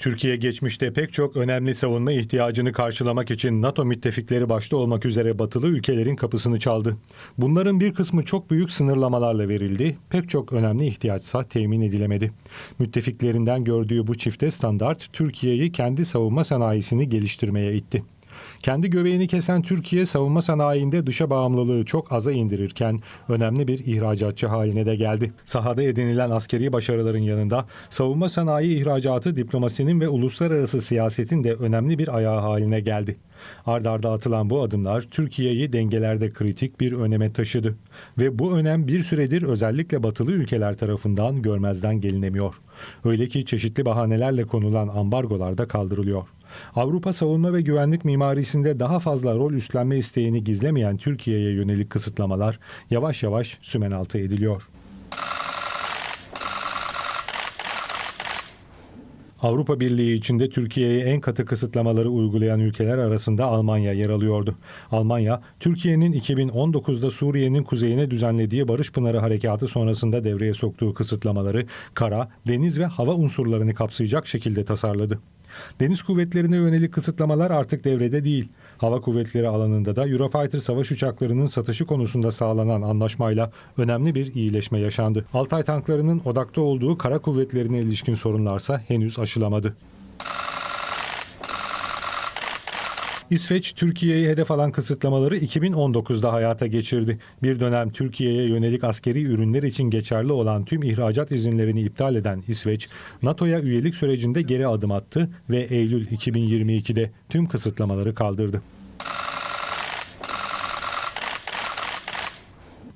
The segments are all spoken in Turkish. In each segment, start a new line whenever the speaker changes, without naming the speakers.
Türkiye geçmişte pek çok önemli savunma ihtiyacını karşılamak için NATO müttefikleri başta olmak üzere batılı ülkelerin kapısını çaldı. Bunların bir kısmı çok büyük sınırlamalarla verildi, pek çok önemli ihtiyaçsa temin edilemedi. Müttefiklerinden gördüğü bu çifte standart Türkiye'yi kendi savunma sanayisini geliştirmeye itti. Kendi göbeğini kesen Türkiye savunma sanayinde dışa bağımlılığı çok aza indirirken önemli bir ihracatçı haline de geldi. Sahada edinilen askeri başarıların yanında savunma sanayi ihracatı diplomasinin ve uluslararası siyasetin de önemli bir ayağı haline geldi. Ard arda atılan bu adımlar Türkiye'yi dengelerde kritik bir öneme taşıdı ve bu önem bir süredir özellikle batılı ülkeler tarafından görmezden gelinemiyor. Öyle ki çeşitli bahanelerle konulan ambargolar da kaldırılıyor. Avrupa savunma ve güvenlik mimarisinde daha fazla rol üstlenme isteğini gizlemeyen Türkiye'ye yönelik kısıtlamalar yavaş yavaş sümen altı ediliyor. Avrupa Birliği içinde Türkiye'ye en katı kısıtlamaları uygulayan ülkeler arasında Almanya yer alıyordu. Almanya, Türkiye'nin 2019'da Suriye'nin kuzeyine düzenlediği Barış Pınarı Harekatı sonrasında devreye soktuğu kısıtlamaları kara, deniz ve hava unsurlarını kapsayacak şekilde tasarladı. Deniz kuvvetlerine yönelik kısıtlamalar artık devrede değil. Hava kuvvetleri alanında da Eurofighter savaş uçaklarının satışı konusunda sağlanan anlaşmayla önemli bir iyileşme yaşandı. Altay tanklarının odakta olduğu kara kuvvetlerine ilişkin sorunlarsa henüz aşılamadı. İsveç, Türkiye'ye hedef alan kısıtlamaları 2019'da hayata geçirdi. Bir dönem Türkiye'ye yönelik askeri ürünler için geçerli olan tüm ihracat izinlerini iptal eden İsveç, NATO'ya üyelik sürecinde geri adım attı ve Eylül 2022'de tüm kısıtlamaları kaldırdı.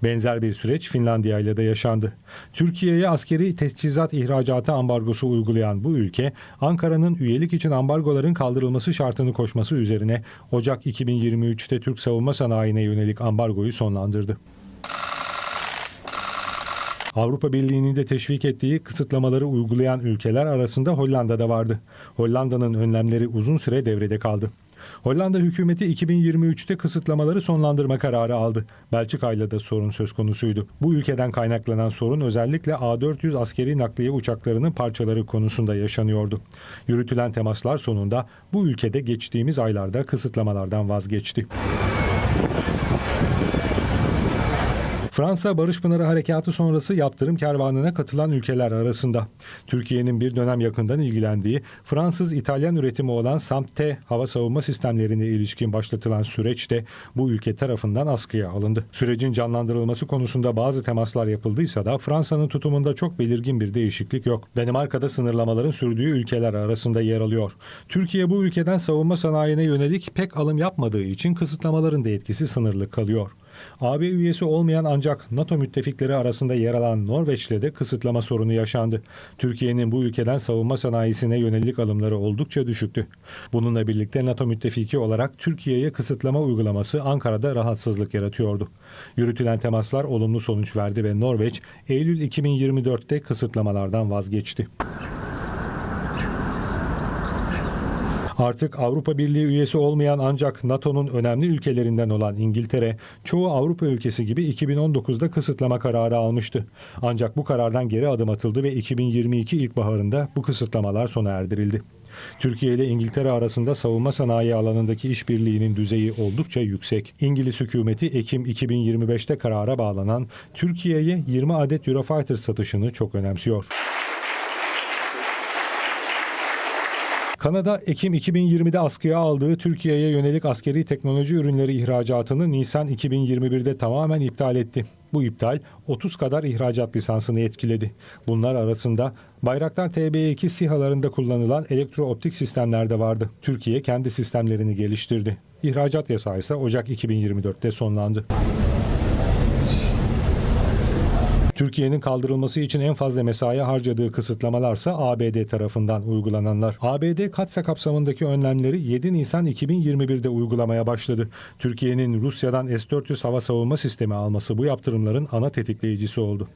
Benzer bir süreç Finlandiya ile de yaşandı. Türkiye'ye askeri teçhizat ihracatı ambargosu uygulayan bu ülke, Ankara'nın üyelik için ambargoların kaldırılması şartını koşması üzerine Ocak 2023'te Türk savunma sanayine yönelik ambargoyu sonlandırdı. Avrupa Birliği'nin de teşvik ettiği kısıtlamaları uygulayan ülkeler arasında Hollanda da vardı. Hollanda'nın önlemleri uzun süre devrede kaldı. Hollanda hükümeti 2023'te kısıtlamaları sonlandırma kararı aldı. Belçika ile de sorun söz konusuydu. Bu ülkeden kaynaklanan sorun özellikle A400 askeri nakliye uçaklarının parçaları konusunda yaşanıyordu. Yürütülen temaslar sonunda bu ülkede geçtiğimiz aylarda kısıtlamalardan vazgeçti. Fransa Barış Pınarı Harekatı sonrası yaptırım kervanına katılan ülkeler arasında. Türkiye'nin bir dönem yakından ilgilendiği Fransız-İtalyan üretimi olan SAMP-T hava savunma sistemlerine ilişkin başlatılan süreçte bu ülke tarafından askıya alındı. Sürecin canlandırılması konusunda bazı temaslar yapıldıysa da Fransa'nın tutumunda çok belirgin bir değişiklik yok. Danimarka'da sınırlamaların sürdüğü ülkeler arasında yer alıyor. Türkiye bu ülkeden savunma sanayine yönelik pek alım yapmadığı için kısıtlamaların da etkisi sınırlı kalıyor. AB üyesi olmayan ancak NATO müttefikleri arasında yer alan Norveç'le de kısıtlama sorunu yaşandı. Türkiye'nin bu ülkeden savunma sanayisine yönelik alımları oldukça düşüktü. Bununla birlikte NATO müttefiki olarak Türkiye'ye kısıtlama uygulaması Ankara'da rahatsızlık yaratıyordu. Yürütülen temaslar olumlu sonuç verdi ve Norveç Eylül 2024'te kısıtlamalardan vazgeçti. Artık Avrupa Birliği üyesi olmayan ancak NATO'nun önemli ülkelerinden olan İngiltere, çoğu Avrupa ülkesi gibi 2019'da kısıtlama kararı almıştı. Ancak bu karardan geri adım atıldı ve 2022 ilkbaharında bu kısıtlamalar sona erdirildi. Türkiye ile İngiltere arasında savunma sanayi alanındaki işbirliğinin düzeyi oldukça yüksek. İngiliz hükümeti Ekim 2025'te karara bağlanan Türkiye'ye 20 adet Eurofighter satışını çok önemsiyor. Kanada, Ekim 2020'de askıya aldığı Türkiye'ye yönelik askeri teknoloji ürünleri ihracatını Nisan 2021'de tamamen iptal etti. Bu iptal 30 kadar ihracat lisansını etkiledi. Bunlar arasında Bayraktar TB2 SİHA'larında kullanılan elektrooptik sistemler de vardı. Türkiye kendi sistemlerini geliştirdi. İhracat yasağı ise Ocak 2024'te sonlandı. Türkiye'nin kaldırılması için en fazla mesai harcadığı kısıtlamalarsa ABD tarafından uygulananlar. ABD katsa kapsamındaki önlemleri 7 Nisan 2021'de uygulamaya başladı. Türkiye'nin Rusya'dan S-400 hava savunma sistemi alması bu yaptırımların ana tetikleyicisi oldu.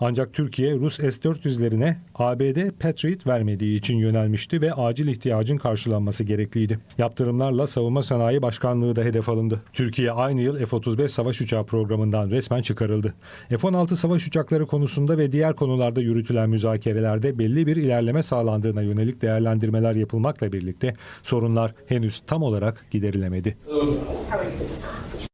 Ancak Türkiye Rus S-400'lerine ABD Patriot vermediği için yönelmişti ve acil ihtiyacın karşılanması gerekliydi. Yaptırımlarla Savunma Sanayi Başkanlığı da hedef alındı. Türkiye aynı yıl F-35 savaş uçağı programından resmen çıkarıldı. F-16 savaş uçakları konusunda ve diğer konularda yürütülen müzakerelerde belli bir ilerleme sağlandığına yönelik değerlendirmeler yapılmakla birlikte sorunlar henüz tam olarak giderilemedi.
You?